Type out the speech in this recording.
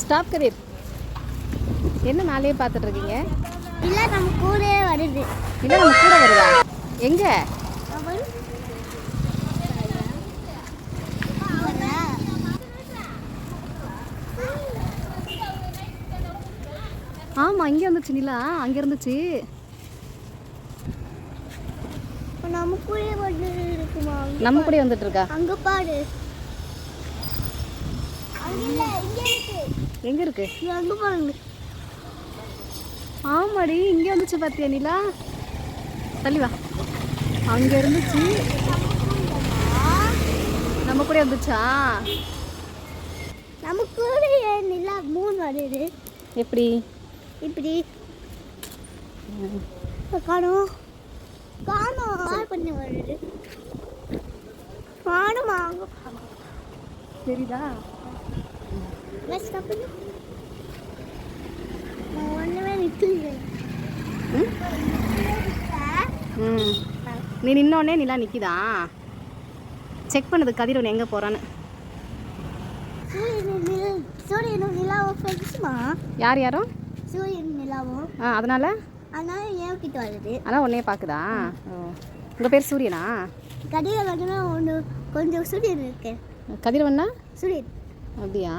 Stop கதிர். என்ன மேலேயே பார்த்துட்டு இருக்கீங்க இல்லை நம்ம கூடயே வருது. இல்லை நம்ம கூட வருதா? எங்க? ஆமாம் இங்கே வந்துச்சு நிலா. அங்கே இருந்துச்சு. நம்ம வந்து இருக்குமா? நம்ம கூட வந்துட்டு இருக்கா அங்க பாரு. அங்க இல்ல இங்க இருக்கு. எங்கே இருக்கு? அங்க பாருங்க. ஆமாடி இங்கே வந்துச்சு பார்த்தியா நிலா? தள்ளி வா. அங்கே இருந்துச்சு. நம்ம கூட வந்துச்சா? நம்ம கூடயே நிலா மூணு வருது. எப்படி? இப்படி. காணும். காணும். ஆர் பண்ணி வருது. காணுமா? தெரியுதா? நீ நின்னோடனே நிலா நிற்கிதா செக் பண்ணுது கதிரவன் எங்கே போகிறான்னு சூரியனும் நிலாவும் ஃப்ரெண்ட்ஸுமா யார் யாரும் சூரியன் நிலாவும் ஆ அதனால்? அதனால ஏன் கிட்ட வருது அதான் உன்னையே பார்க்குதா? உங்கள் பேர் சூரியனா? வந்து ஒன்று கொஞ்சம் சூரியன் இருக்கு. கதிரவன்னா சூரியன். அப்படியா?